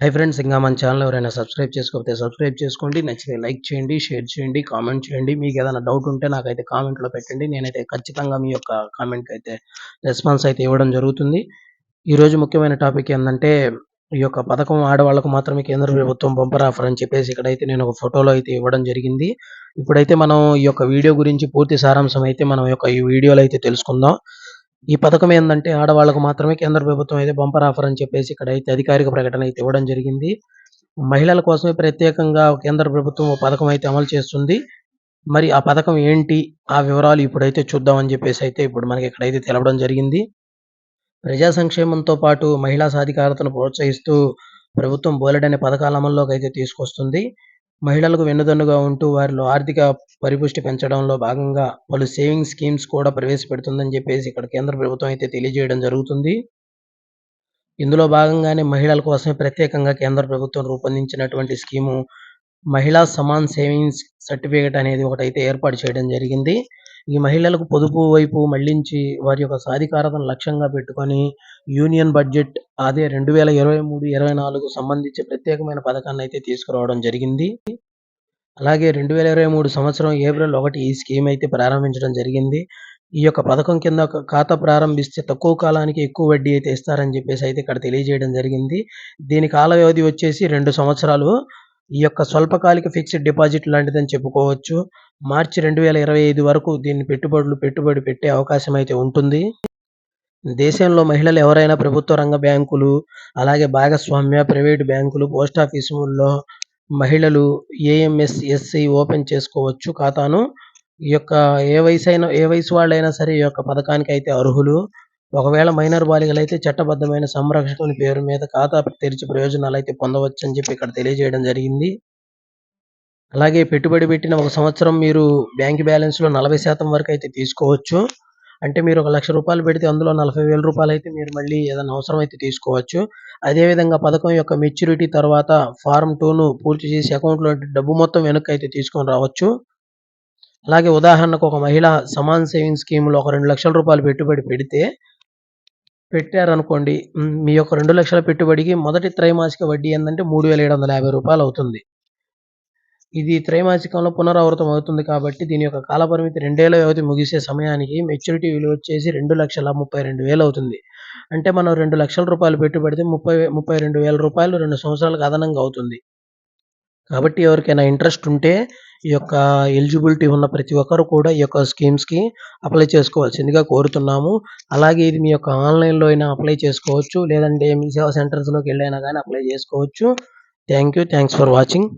Hi friends ఇంకా మన channel ఎవరైనా సబ్స్క్రైబ్ చేసుకోకపోతే సబ్స్క్రైబ్ చేసుకోండి. నచ్చితే లైక్ చేయండి షేర్ చేయండి కామెంట్ చేయండి. మీకు ఏదైనా డౌట్ ఉంటే నాకైతే కామెంట్లో పెట్టండి. నేనైతే ఖచ్చితంగా మీ యొక్క కామెంట్కి అయితే రెస్పాన్స్ అయితే ఇవ్వడం జరుగుతుంది. ఈరోజు ముఖ్యమైన టాపిక్ ఏంటంటే ఈ యొక్క పథకం ఆడవాళ్ళకు మాత్రమే కేంద్ర ప్రభుత్వం బంపర్ ఆఫర్ అని చెప్పేసి ఇక్కడైతే నేను ఒక ఫోటోలో అయితే ఇవ్వడం జరిగింది. ఇప్పుడైతే మనం ఈ యొక్క వీడియో గురించి పూర్తి సారాంశం అయితే మనం యొక్క ఈ వీడియోలో అయితే తెలుసుకుందాం. ఈ పథకం ఏంటంటే ఆడవాళ్ళకు మాత్రమే కేంద్ర ప్రభుత్వం అయితే బంపర్ ఆఫర్ అని చెప్పేసి ఇక్కడ అయితే అధికారిక ప్రకటన అయితే ఇవ్వడం జరిగింది. మహిళల కోసమే ప్రత్యేకంగా కేంద్ర ప్రభుత్వం ఓ పథకం అయితే అమలు చేస్తుంది. మరి ఆ పథకం ఏంటి? ఆ వివరాలు ఇప్పుడైతే చూద్దామని చెప్పేసి అయితే ఇప్పుడు మనకి ఇక్కడైతే తెలవడం జరిగింది. ప్రజా సంక్షేమంతో పాటు మహిళా సాధికారతను ప్రోత్సహిస్తూ ప్రభుత్వం బోలెడనే పథకాల అమల్లోకి అయితే తీసుకొస్తుంది. మహిళలకు వెన్నుదన్నుగా ఉంటూ వారిలో ఆర్థిక పరిపుష్టి పెంచడంలో భాగంగా పలు సేవింగ్ స్కీమ్స్ కూడా ప్రవేశపెడుతుందని చెప్పేసి ఇక్కడ కేంద్ర ప్రభుత్వం అయితే తెలియజేయడం జరుగుతుంది. ఇందులో భాగంగానే మహిళల కోసమే ప్రత్యేకంగా కేంద్ర ప్రభుత్వం రూపొందించినటువంటి స్కీము మహిళా సమాన్ సేవింగ్స్ సర్టిఫికేట్ అనేది ఒకటైతే ఏర్పాటు చేయడం జరిగింది. ఈ మహిళలకు పొదుపు వైపు మళ్ళించి వారి యొక్క సాధికారతను లక్ష్యంగా పెట్టుకొని యూనియన్ బడ్జెట్ అదే రెండు వేల ఇరవై మూడు ఇరవై నాలుగు సంబంధించి ప్రత్యేకమైన పథకాన్ని అయితే తీసుకురావడం జరిగింది. అలాగే రెండు వేల ఇరవై మూడు సంవత్సరం ఏప్రిల్ ఒకటి ఈ స్కీమ్ అయితే ప్రారంభించడం జరిగింది. ఈ యొక్క పథకం కింద ఒక ఖాతా ప్రారంభిస్తే తక్కువ కాలానికి ఎక్కువ వడ్డీ అయితే ఇస్తారని చెప్పేసి అయితే ఇక్కడ తెలియజేయడం జరిగింది. దీని కాల వ్యవధి వచ్చేసి రెండు సంవత్సరాలు. ఈ యొక్క స్వల్పకాలిక ఫిక్స్డ్ డిపాజిట్ లాంటిదని చెప్పుకోవచ్చు. మార్చి రెండు వేల ఇరవై ఐదు వరకు దీన్ని పెట్టుబడులు పెట్టుబడి పెట్టే అవకాశం అయితే ఉంటుంది. దేశంలో మహిళలు ఎవరైనా ప్రభుత్వ రంగ బ్యాంకులు అలాగే భాగస్వామ్య ప్రైవేటు బ్యాంకులు పోస్ట్ ఆఫీసుల్లో మహిళలు ఏఎంఎస్ ఎస్సీ ఓపెన్ చేసుకోవచ్చు ఖాతాను. ఈ యొక్క ఏ వయసు అయినా ఏ వయసు వాళ్ళైనా సరే ఈ యొక్క పథకానికి అయితే అర్హులు. ఒకవేళ మైనర్ బాలికలు అయితే చట్టబద్ధమైన సంరక్షకుని పేరు మీద ఖాతా తెరిచి ప్రయోజనాలు అయితే పొందవచ్చు అని చెప్పి ఇక్కడ తెలియజేయడం జరిగింది. అలాగే పెట్టుబడి పెట్టిన ఒక సంవత్సరం మీరు బ్యాంక్ బ్యాలెన్స్లో నలభై శాతం వరకు అయితే తీసుకోవచ్చు. అంటే మీరు ఒక లక్ష రూపాయలు పెడితే అందులో నలభై వేల రూపాయలు అయితే మీరు మళ్ళీ ఏదైనా అవసరం అయితే తీసుకోవచ్చు. అదేవిధంగా పథకం యొక్క మెచ్యూరిటీ తర్వాత ఫారం టూను పూర్తి చేసి అకౌంట్లో డబ్బు మొత్తం వెనక్కి అయితే తీసుకొని రావచ్చు. అలాగే ఉదాహరణకు ఒక మహిళ సమాన్ సేవింగ్ స్కీమ్లో ఒక రెండు లక్షల రూపాయలు పెట్టుబడి పెడితే పెట్టారనుకోండి మీ యొక్క రెండు లక్షల పెట్టుబడికి మొదటి త్రైమాసిక వడ్డీ ఏంటంటే మూడు వేల ఏడు వందల యాభై రూపాయలు అవుతుంది. ఇది త్రైమాసికంలో పునరావృతం అవుతుంది కాబట్టి దీని యొక్క కాలపరిమితి రెండేళ్ళ వ్యవధి ముగిసే సమయానికి మెచ్యూరిటీ విలువ వచ్చేసి రెండు లక్షల ముప్పై రెండు వేలు అవుతుంది. అంటే మనం రెండు లక్షల రూపాయలు పెట్టుబడితే ముప్పై ముప్పై రెండు వేల రూపాయలు రెండు సంవత్సరాలకు అదనంగా అవుతుంది. కాబట్టి ఎవరికైనా ఇంట్రెస్ట్ ఉంటే ఈ యొక్క ఎలిజిబిలిటీ ఉన్న ప్రతి ఒక్కరు కూడా ఈ యొక్క స్కీమ్స్కి అప్లై చేసుకోవాల్సిందిగా కోరుతున్నాము. అలాగే ఇది మీ యొక్క ఆన్లైన్లో అయినా అప్లై చేసుకోవచ్చు. లేదంటే మీ సేవా సెంటర్స్లోకి వెళ్ళైనా కానీ అప్లై చేసుకోవచ్చు. Thank you thanks for watching